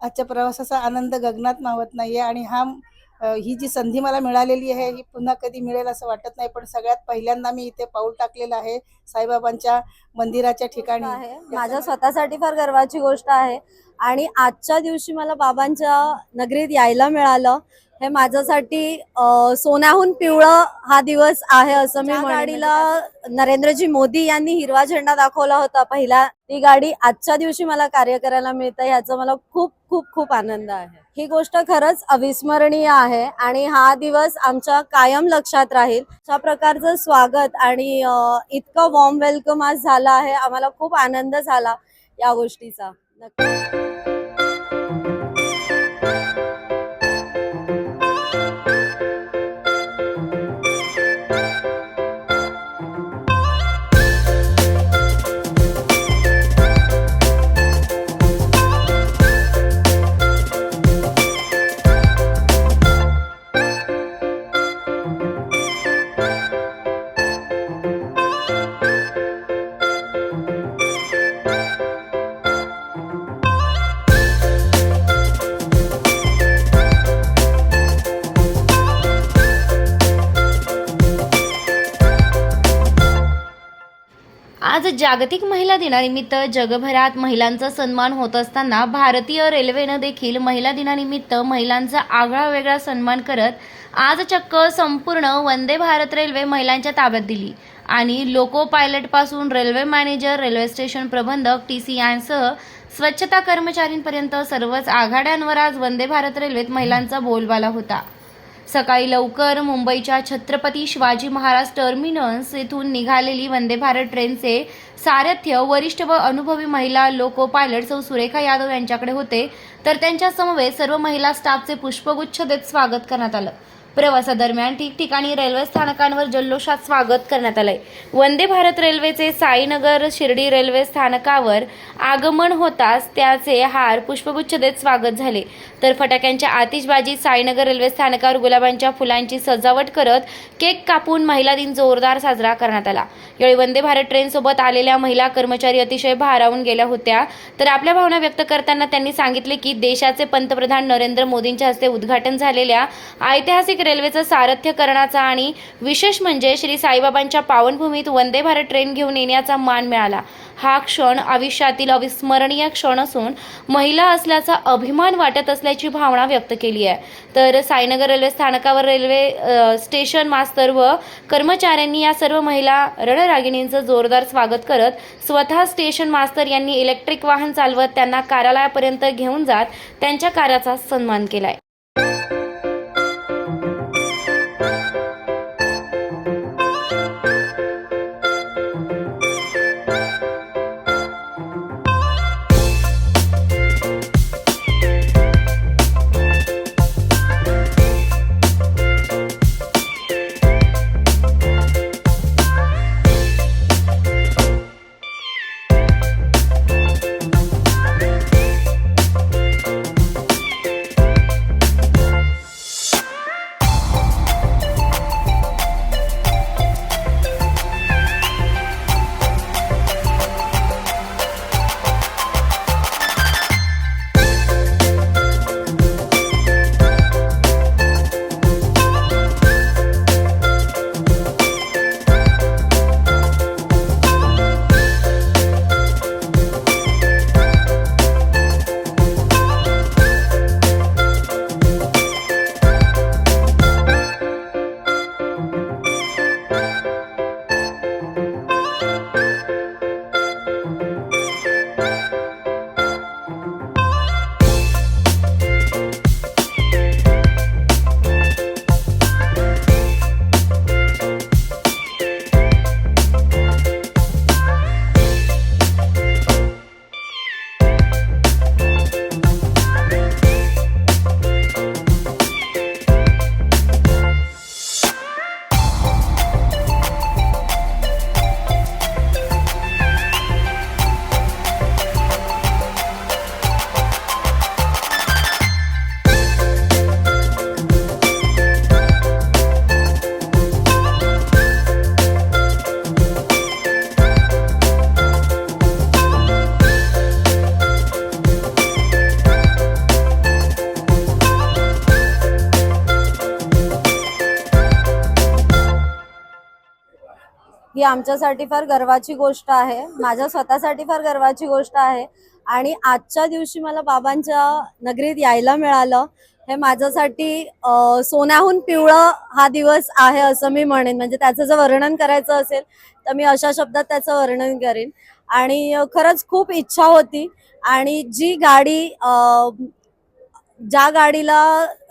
आजच्या प्रवासाचा आनंद गगनात मावत नाहीये आणि हा ही जी संधी मला मिळालेली आहे ही पुन्हा कधी मिळेल असं वाटत नाही पण सगळ्यात पहिल्यांदा मी इथे पाऊल टाकलेलं आहे. साईबाबांच्या मंदिराच्या ठिकाणी. आहे. माझ्या स्वतःसाठी फार गर्वाची गोष्ट आहे. आणि आजच्या दिवशी मला बाबांच्या नगरीत यायला मिळालं. हे माझ्यासाठी सोन्याहून पिवळं हा दिवस आहे असं मी गाडीला नरेंद्रजी मोदी यांनी हिरवा झेंडा दाखवला होता. पहिला ती गाडी आजच्या दिवशी मला कार्य करायला मिळतं ह्याचा मला खूप खूप खूप आनंद आहे. ही गोष्ट खरंच अविस्मरणीय आहे आणि हा दिवस आमच्या कायम लक्षात राहील. अशा प्रकारचं स्वागत आणि इतकं वॉर्म वेलकम आज झाला आहे. आम्हाला खूप आनंद झाला या गोष्टीचा. नक्की. आज जागतिक महिला दिनानिमित्त जगभरात महिलांचा सन्मान होत असताना भारतीय रेल्वेनं देखील महिला दिनानिमित्त महिलांचा आगळा वेगळा सन्मान करत आज चक्क संपूर्ण वंदे भारत रेल्वे महिलांच्या ताब्यात दिली. आणि लोको पायलटपासून रेल्वे मॅनेजर रेल्वे स्टेशन प्रबंधक टी सी यांसह स्वच्छता कर्मचारींपर्यंत सर्वच आघाड्यांवर आज वंदे भारत रेल्वेत महिलांचा बोलबाला होता. सकाळी लवकर मुंबईच्या छत्रपती शिवाजी महाराज टर्मिनस येथून निघालेली वंदे भारत ट्रेनचे सारथ्य वरिष्ठ व अनुभवी महिला लोको पायलट सौ सुरेखा यादव यांच्याकडे होते. तर त्यांच्या समवेत सर्व महिला स्टाफचे पुष्पगुच्छ देत स्वागत करण्यात आलं. प्रवासादरम्यान ठिकठिकाणी रेल्वे स्थानकांवर जल्लोषात स्वागत करण्यात आलंय. वंदे भारत रेल्वेचे साईनगर शिर्डी रेल्वे स्थानकावर आगमन होताच त्याचे हार पुष्पगुच्छ देत स्वागत झाले. तर फटाक्यांच्या आतिषबाजी साईनगर रेल्वे स्थानकावर गुलाबांच्या फुलांची सजावट करत केक कापून महिला दिन जोरदार साजरा करण्यात आला. यावेळी वंदे भारत ट्रेनसोबत सोबत असलेल्या महिला कर्मचारी अतिशय भारावून गेल्या होत्या. तर आपल्या भावना व्यक्त करताना त्यांनी सांगितले की देशाचे पंतप्रधान नरेंद्र मोदींच्या हस्ते उद्घाटन झालेल्या ऐतिहासिक रेल्वेचं सारथ्य करण्याचा आणि विशेष म्हणजे श्री साईबाबांच्या पावनभूमीत वंदे भारत ट्रेन घेऊन येण्याचा मान मिळाला. हा क्षण आयुष्यातील अविस्मरणीय क्षण असून महिला असल्याचा अभिमान वाटत असल्याची भावना व्यक्त केली आहे. तर साईनगर रेल्वे स्थानकावर रेल्वे स्टेशन मास्तर व कर्मचाऱ्यांनी या सर्व महिला रणरागिणींचं जोरदार स्वागत करत स्वतः स्टेशन मास्तर यांनी इलेक्ट्रिक वाहन चालवत त्यांना कार्यालयापर्यंत घेऊन जात त्यांच्या कार्याचा सन्मान केलाय. ही आमच्यासाठी फार गर्वाची गोष्ट आहे. माझ्या स्वतःसाठी फार गर्वाची गोष्ट आहे. आणि आजच्या दिवशी मला बाबांच्या नगरीत यायला मिळालं. हे माझ्यासाठी सोन्याहून पिवळं हा दिवस आहे असं मी म्हणेन. म्हणजे त्याचं जर वर्णन करायचं असेल तर मी अशा शब्दात त्याचं वर्णन करेन. आणि खरंच खूप इच्छा होती. आणि जी गाडी ज्या गाडीला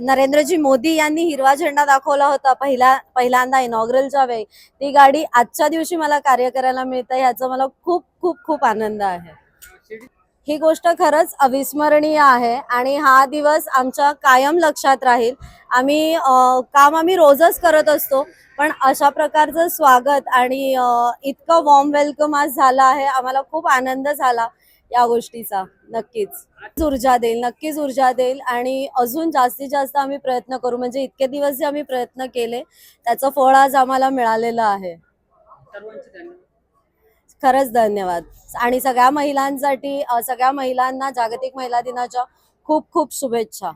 नरेंद्रजी मोदी यांनी हिरवा झेंडा दाखवला होता पहिला पहिल्यांदा इनॉग्रलच्या वेळी ती गाडी आजच्या दिवशी मला कार्य करायला मिळते ह्याचा मला खूप खूप खूप आनंद आहे. ही गोष्ट खरंच अविस्मरणीय आहे आणि हा दिवस आमच्या कायम लक्षात राहील. आम्ही काम आम्ही रोजच करत असतो पण अशा प्रकारचं स्वागत आणि इतकं वॉर्म वेलकम आज झालं आहे आम्हाला खूप आनंद झाला. या गोष्टीचा नक्कीच. ऊर्जा देईल नक्कीच ऊर्जा देईल आणि अजून जास्तीत जास्त आम्ही प्रयत्न करू. म्हणजे इतके दिवस जे आम्ही प्रयत्न केले त्याचं फळ आज आम्हाला मिळालेलं आहे. खरंच धन्यवाद. आणि सगळ्या महिलांसाठी सगळ्या महिलांना जागतिक महिला दिनाच्या खूप खूप शुभेच्छा.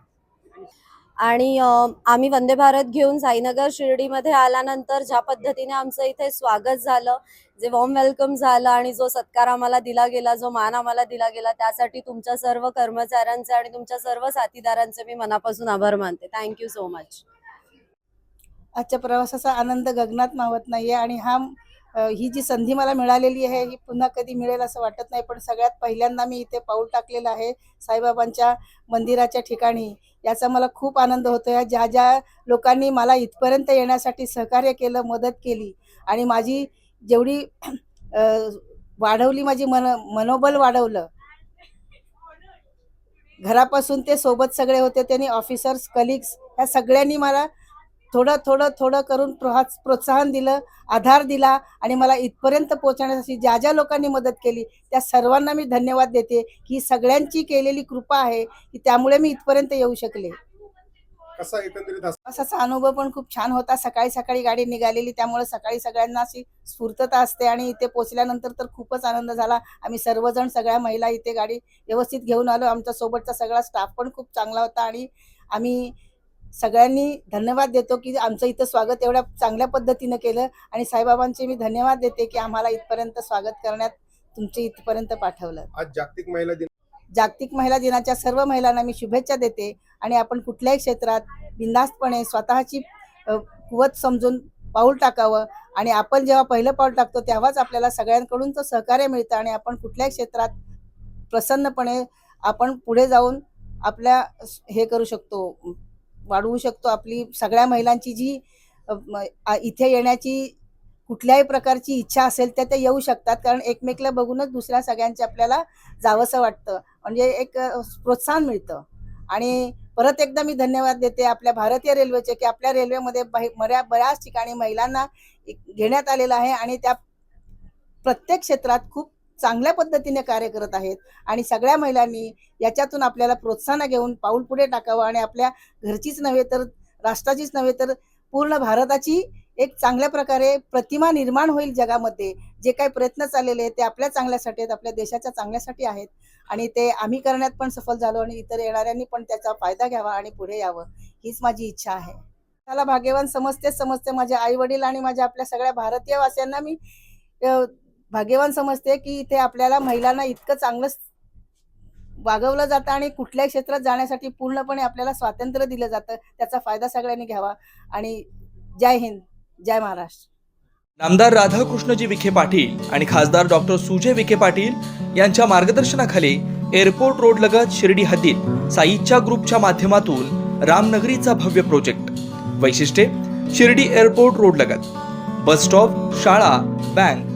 आणि आम्ही वंदे भारत घेऊन साईनगर शिर्डीमध्ये आल्यानंतर ज्या पद्धतीने आमचं इथे स्वागत झालं जे वॉर्म वेलकम झालं आणि जो सत्कार आम्हाला दिला गेला जो मान आम्हाला दिला गेला त्यासाठी तुमच्या सर्व कर्मचाऱ्यांचे आणि तुमच्या सर्व साथीदारांचे मी मनापासून आभार मानते. थँक्यू सो मच आजच्या प्रवासाचा आनंद गगनात मावत नाहीये आणि हा ही जी संधी मला मिळालेली आहे ही पुन्हा कधी मिळेल असं वाटत नाही पण सगळ्यात पहिल्यांदा मी इथे पाऊल टाकलेलं आहे साईबाबांच्या मंदिराच्या ठिकाणी. याचा मला खूप आनंद होतो आहे ज्या ज्या लोकांनी मला इथपर्यंत येण्यासाठी सहकार्य केलं मदत केली आणि माझी जेवढी वाढवली माझी मन मनोबल वाढवलं घरापासून ते सोबत सगळे होते त्यांनी ऑफिसर्स कलिग्स ह्या सगळ्यांनी मला थोडं थोडं थोडं करून प्रोहा- प्रोत्साहन दिलं आधार दिला आणि मला इथपर्यंत पोहोचण्यासाठी ज्या ज्या लोकांनी मदत केली त्या सर्वांना मी धन्यवाद देते की सगळ्यांची केलेली कृपा आहे की त्यामुळे मी इथपर्यंत येऊ शकले. कसा एकंदरीत हा असाचा अनुभव पण खूप छान होता. सकाळी सकाळी गाडी निघालेली त्यामुळे सकाळी सगळ्यांना अशी स्फूर्तता असते आणि इथे पोचल्यानंतर तर खूपच आनंद झाला. आम्ही सर्वजण सगळ्या महिला इथे गाडी व्यवस्थित घेऊन आलो. आमच्या सोबतचा सगळा स्टाफ पण खूप चांगला होता आणि आम्ही सगळ्यांनी धन्यवाद देतो की आमचं इथं स्वागत एवढ्या चांगल्या पद्धतीनं केलं. आणि साईबाबांचे मी धन्यवाद देते की आम्हाला इथपर्यंत स्वागत करण्यात तुमचे इथपर्यंत पाठवलं. आज जागतिक महिला दिन जागतिक महिला दिनाच्या सर्व महिलांना मी शुभेच्छा देते आणि आपण कुठल्याही क्षेत्रात बिनधास्तपणे स्वतःची कुवत समजून पाऊल टाकावं. आणि आपण जेव्हा पहिलं पाऊल टाकतो तेव्हाच आपल्याला सगळ्यांकडून तो सहकार्य मिळतं आणि आपण कुठल्याही क्षेत्रात प्रसन्नपणे आपण पुढे जाऊन आपल्या हे करू शकतो. वाढवू शकतो. आपली सगळ्या महिलांची जी इथे येण्याची कुठल्याही प्रकारची इच्छा असेल त्या त्या येऊ शकतात. कारण एकमेकला बघूनच दुसऱ्या सगळ्यांचे आपल्याला जावंसं वाटतं. म्हणजे एक प्रोत्साहन मिळतं. आणि परत एकदा मी धन्यवाद देते आपल्या भारतीय रेल्वेचे की आपल्या रेल्वेमध्ये बऱ्या बऱ्याच ठिकाणी महिलांना घेण्यात आलेलं आहे. आणि त्या प्रत्येक क्षेत्रात खूप चांगल्या पद्धतीने कार्य करत आहेत. आणि सगळ्या महिलांनी याच्यातून आपल्याला प्रोत्साहन घेऊन पाऊल पुढे टाकावं आणि आपल्या घरचीच नव्हे तर राष्ट्राचीच नव्हे तर पूर्ण भारताची एक चांगल्या प्रकारे प्रतिमा निर्माण होईल जगामध्ये. जे काही प्रयत्न चाललेले आहेत ते आपल्या चांगल्यासाठी आहेत आपल्या देशाच्या चांगल्यासाठी आहेत. आणि ते आम्ही करण्यात पण सफल झालो आणि इतर येणाऱ्यांनी पण त्याचा फायदा घ्यावा आणि पुढे यावं हीच माझी इच्छा आहे. मला भाग्यवान समजतेच समजते माझे आई वडील आणि माझ्या आपल्या सगळ्या भारतीय वासियांना मी भाग्यवान समजते की इथे आपल्याला महिलांना इतकं चांगलं वागवलं जातं आणि कुठल्याही क्षेत्रात जाण्यासाठी पूर्णपणे आपल्याला स्वातंत्र्य दिलं जातं. त्याचा फायदा सगळ्यांनी घ्यावा. आणि जय हिंद जय महाराष्ट्र. नामदार राधाकृष्णजी विखे पाटील आणि खासदार डॉक्टर सुजय विखे पाटील यांच्या मार्गदर्शनाखाली एअरपोर्ट रोड लगत शिर्डी हद्दीत साईच्या ग्रुपच्या माध्यमातून रामनगरीचा भव्य प्रोजेक्ट. वैशिष्ट्ये शिर्डी एअरपोर्ट रोड लगत. बस स्टॉप शाळा बँक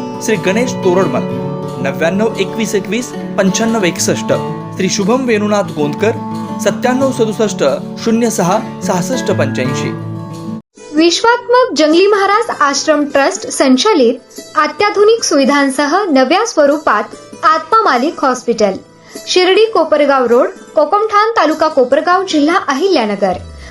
श्री गणेश तोरडमल नव्याण्णव एकवीस एकवीस पंच्याण्णव एकसष्ट. श्री शुभम वेणुनाथ गोंदकर सत्त्याण्णव सदुसष्ट शून्य सहा सहासष्ट पंच्याऐंशी. विश्वात्मक जंगली महाराज आश्रम ट्रस्ट संचालित अत्याधुनिक सुविधांसह नव्या स्वरूपात आत्मा मालिक हॉस्पिटल. शिर्डी कोपरगाव रोड कोकमठाण तालुका कोपरगाव जिल्हा अहिल्यानगर.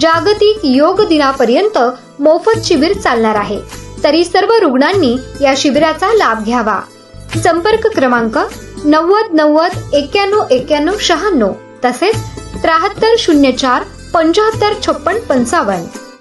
जागतिक योग दिनापर्यंत मोफत शिबिर चालणार आहे. तरी सर्व रुग्णांनी या शिबिराचा लाभ घ्यावा. संपर्क क्रमांक नव्वद नव्वद एक्क्याण्णव एक्क्याण्णव शहाण्णव तसेच त्र्याहत्तर शून्य चार पंच्याहत्तर छप्पन पंचावन्न.